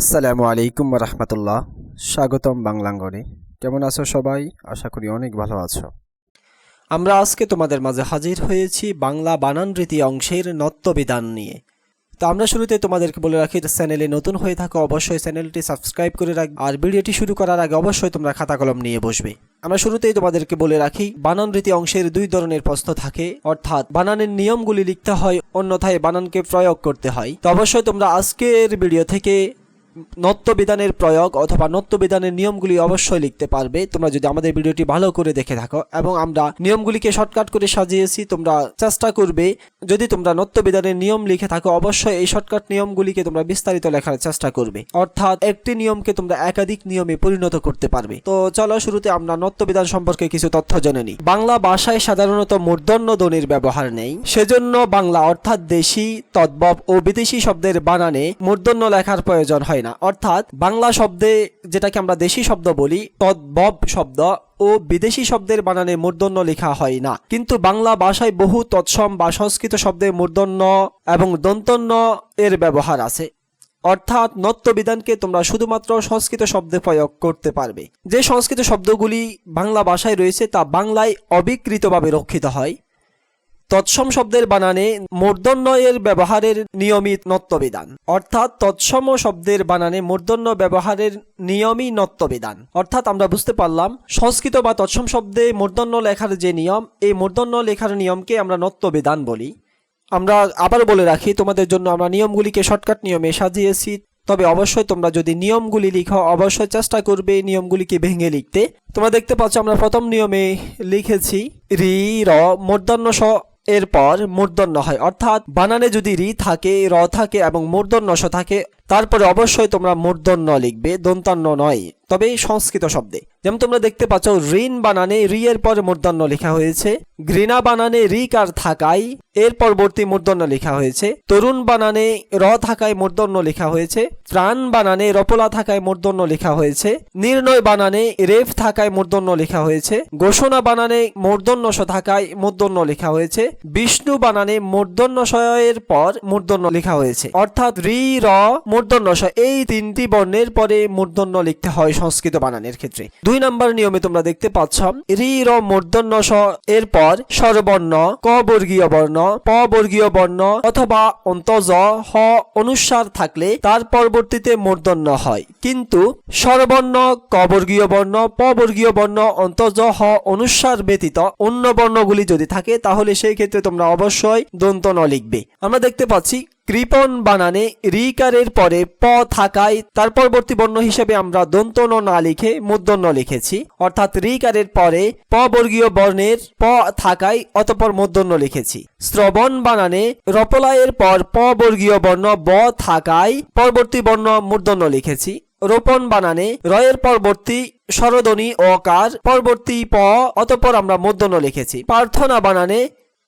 আসসালামু আলাইকুম রহমতুল্লাহ স্বাগতম বাংলাঙ্গনে। কেমন আছো সবাই? আশা করি অনেক ভালো আছো। আমরা আজকে তোমাদের মাঝে হাজির হয়েছি বাংলা বানান রীতি অংশের নত্যবিধান নিয়ে। তো আমরা শুরুতে তোমাদেরকে বলে রাখি চ্যানেলে নতুন হয়ে থাকো, অবশ্যই চ্যানেলটি সাবস্ক্রাইব করে রাখ আর ভিডিওটি শুরু করার আগে অবশ্যই তোমরা খাতা কলম নিয়ে বসবে। আমরা শুরুতেই তোমাদেরকে বলে রাখি বানান রীতি অংশের দুই ধরনের প্রশ্ন থাকে। অর্থাৎ, বানানের নিয়মগুলি লিখতে হয়, অন্যথায় বানানকে প্রয়োগ করতে হয়। তো অবশ্যই তোমরা আজকের ভিডিও থেকে নত্যবিধানের প্রয়োগ অথবা নত্যবিধানের নিয়মগুলি অবশ্যই লিখতে পারবে। তোমরা যদি আমাদের ভিডিওটি ভালো করে দেখে থাকো এবং আমরা নিয়মগুলিকে শর্টকাট করে সাজিয়েছি, তোমরা চেষ্টা করবে। যদি তোমরা নত্যবিধানের নিয়ম লিখে থাকো, অবশ্যই এই শর্টকাট নিয়মগুলিকে তোমরা বিস্তারিত লেখার চেষ্টা করবে। অর্থাৎ একটি নিয়মকে তোমরা একাধিক নিয়মে পরিণত করতে পারবে। তো চলো শুরুতে আমরা নত্যবিধান সম্পর্কে কিছু তথ্য জেনে নিই। বাংলা ভাষায় সাধারণত মূর্ধন্য ধ্বনির ব্যবহার নেই। সেজন্য বাংলা অর্থাৎ দেশি, তদ্ভব ও বিদেশি শব্দের বানানে মূর্ধন্য লেখার প্রয়োজন হয় না। অর্থাৎ বাংলা শব্দে যেটাকে আমরা দেশি শব্দ বলি, তদ্ভব শব্দ, ও বিদেশি শব্দের বানানে মূর্ধন্য লেখা হয় না। কিন্তু বাংলা ভাষায় বহু তৎসম বা সংস্কৃত শব্দে মূর্ধন্য এবং দন্তন্য এর ব্যবহার আছে। অর্থাৎ নত্যবিধানকে তোমরা শুধুমাত্র সংস্কৃত শব্দে প্রয়োগ করতে পারবে। যে সংস্কৃত শব্দগুলি বাংলা ভাষায় রয়েছে তা বাংলায় অবিকৃতভাবে রক্ষিত হয়। তৎসম শব্দের বানানে মূর্ধন্য এর ব্যবহারের নিয়মিত নত্যবিধান। অর্থাৎ তৎসম শব্দের বানানে মূর্ধন্য ব্যবহারের নিয়মই নত্যবিধান। অর্থাৎ আমরা বুঝতে পারলাম, সংস্কৃত বা তৎসম শব্দে মূর্ধন্য লেখার যে নিয়ম, এই মূর্ধন্য লেখার নিয়মকে আমরা নত্যবিধান বলি। আমরা আবার বলে রাখি, তোমাদের জন্য আমরা নিয়মগুলিকে শর্টকাট নিয়মে সাজিয়েছি। তবে অবশ্যই তোমরা যদি নিয়মগুলি লিখো, অবশ্যই চেষ্টা করবে নিয়মগুলিকে ভেঙে লিখতে। তোমরা দেখতে পাচ্ছ, আমরা প্রথম নিয়মে লিখেছি, রি, র, মূর্ধন্য স এরপর মূর্ধন্য হয়। অর্থাৎ বানানে যদি রি থাকে র থাকে এবং মূর্ধন্য স থাকে তারপরে অবশ্যই তোমরা মূর্ধন্য লিখবে, দন্তান্ন নয়, তবে সংস্কৃত শব্দে। যেমন তোমরা দেখতে পাচ্ছ, ঋণ বানানে রি এর পরে মূর্ধন্য লেখা হয়েছে, ঘৃণা বানানে রি কার থাকায়, এর পরবর্তী মূর্ধন্য লেখা হয়েছে, তরুণ বানানে র থাকায় মূর্ধন্য লেখা হয়েছে প্রাণ বানানে রপলা থাকায় মূর্ধন্য লেখা হয়েছে, নির্ণয় বানানে রেফ থাকায় মূর্ধন্য লেখা হয়েছে, ঘোষণা বানানে মূর্ধন্য স থাকায় মূর্ধন্য লেখা হয়েছে, বিষ্ণু বানানে মূর্ধন্য এর পর মূর্ধন্য লেখা হয়েছে। অর্থাৎ রি, র মূর্ধন্য স এই তিনটি বর্ণের পরে মূর্ধন্য লিখতে হয় সংস্কৃত বানানের ক্ষেত্রে। দুই নম্বর নিয়মে তোমরা দেখতে পাচ্ছ রি র মূর্ধন্য স এর পর স্বরবর্ণ, ক বর্গীয় বর্ণ, প বর্গীয় বর্ণ অথবা অন্তজ, হ অনুস্বার থাকলে তার পরবর্তীতে মূর্ধন্য হয়। কিন্তু স্বরবর্ণ, ক বর্গীয় বর্ণ, প বর্গীয় বর্ণ, অন্তজ, হ অনুস্বার ব্যতীত অন্য বর্ণগুলি যদি থাকে, তাহলে সেই ক্ষেত্রে তোমরা অবশ্যই দন্ত ন লিখবে। আমরা দেখতে পাচ্ছি কৃপন বানানে রিকারের পরে প থাকায় তার পরবর্তী বর্ণ হিসেবে আমরা দন্ত ন লিখে মূর্ধন্য লিখেছি। অর্থাৎ রিকারের পরে প বর্গীয় বর্ণের প থাকায় অতপর মূর্ধন্য লিখেছি। শ্রবণ বানানে রপলায়ের পর প বর্গীয় বর্ণ ব থাকায় পরবর্তী বর্ণ মূর্ধন্য লিখেছি। রোপণ বানানে রয়ের পরবর্তী স্বরধ্বনি অকার, পরবর্তী প অতপর আমরা মূর্ধন্য লিখেছি। প্রার্থনা বানানে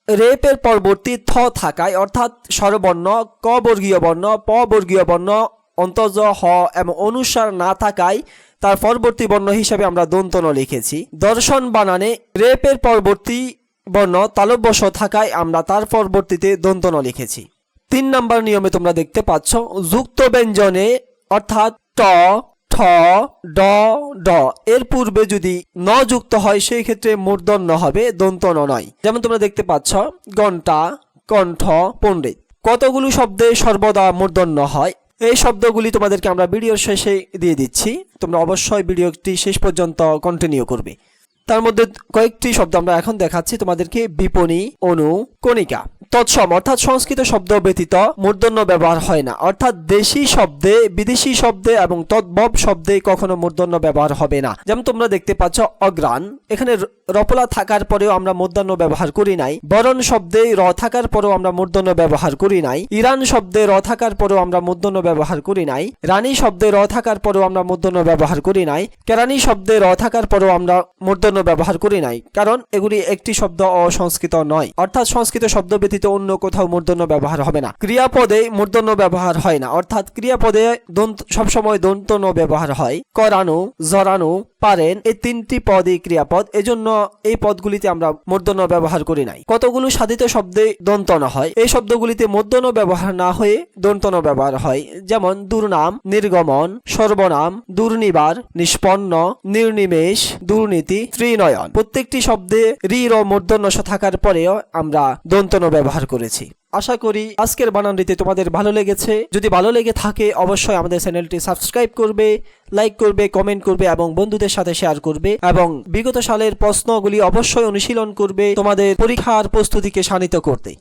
রেপের পরবর্তী থ থাকায়, অর্থাৎ স্বরবর্ণ, ক বর্গীয় বর্ণ, প বর্গীয় বর্ণ অন্তজ হ এবং অনুসার না থাকায় তার পরবর্তী বর্ণ হিসেবে আমরা দন্তন লিখেছি। দর্শন বানানে রেপের পরবর্তী বর্ণ তালব্যস থাকায় আমরা তার পরবর্তীতে দন্তন লিখেছি। তিন নম্বর নিয়মে তোমরা দেখতে পাচ্ছ যুক্ত ব্যঞ্জনে অর্থাৎ ট ঠ, ড ড। এর পূর্বে যদি ন যুক্ত হয়, সেই ক্ষেত্রে মূর্ধন্য হবে দন্ত ন নয়। যেমন তোমরা দেখতে পাচ্ছ ঘণ্টা কণ্ঠ, পণ্ডিত। কতগুলো শব্দে সর্বদা মূর্ধন্য হয়? এই শব্দগুলি তোমাদেরকে আমরা ভিডিওর শেষে দিয়ে দিচ্ছি। তোমরা অবশ্যই ভিডিওটি শেষ পর্যন্ত কন্টিনিউ করবে। তার মধ্যে কয়েকটি শব্দ আমরা এখন দেখাচ্ছি। তোমাদেরকে বিপণী, অনু, কণিকা। তৎসম, অর্থাৎ সংস্কৃত শব্দ ব্যতীত মূর্ধন্য ব্যবহার হয় না। অর্থাৎ দেশি শব্দে, বিদেশি শব্দে এবং তদ্ভব শব্দে কখনো মূর্ধন্য ব্যবহার হবে না। যেমন তোমরা দেখতে পাচ্ছ অগ্রাণ এখানে রপলা থাকার পরেও আমরা মূর্ধন্য ব্যবহার করি নাই। বরণ শব্দে র থাকার পরেও আমরা মূর্ধন্য ব্যবহার করি নাই। ইরান শব্দে র থাকার পরেও আমরা মূর্ধন্য ব্যবহার করি নাই। রানী শব্দে র থাকার পরেও আমরা মূর্ধন্য ব্যবহার করি নাই। কেরানি শব্দে র থাকার পরেও আমরা মূর্ধন্য ব্যবহার করি নাই। কারণ এগুলি একটি শব্দ অসংস্কৃত নয়। অর্থাৎ সংস্কৃত শব্দ ব্যতীত অন্য কোথাও মূর্ধন্য ব্যবহার হবে না। ক্রিয়াপদে মূর্ধন্য ব্যবহার হয় না। অর্থাৎ ক্রিয়াপদে সবসময় দন্তন্য ব্যবহার হয়। করানো জরানো পারেন, এই তিনটি পদই ক্রিয়াপদ। এজন্য এই পদগুলিতে আমরা মূর্ধন্য ব্যবহার করি নাই। কতগুলো সাধিত শব্দে দন্তন হয়, এই শব্দগুলিতে মূর্ধন্য ব্যবহার না হয়ে দন্তন ব্যবহার হয়, যেমন দুর্নাম, নির্গমন, সর্বনাম, দুর্নিবার, নিষ্পন্ন, নির্নিমেষ, দুর্নীতি, ত্রিনয়ন। প্রত্যেকটি শব্দে রির ও মূর্ধন্য থাকার পরেও আমরা দন্তন ব্যবহার করেছি। আশা করি আজকের বানানটিতে তোমাদের ভালো লেগেছে। যদি ভালো লেগে থাকে, অবশ্যই আমাদের চ্যানেলটি সাবস্ক্রাইব করবে, লাইক করবে, কমেন্ট করবে এবং বন্ধুদের সাথে শেয়ার করবে এবং বিগত সালের প্রশ্নগুলি অবশ্যই অনুশীলন করবে তোমাদের পরীক্ষার প্রস্তুতিকে শানিত করতে।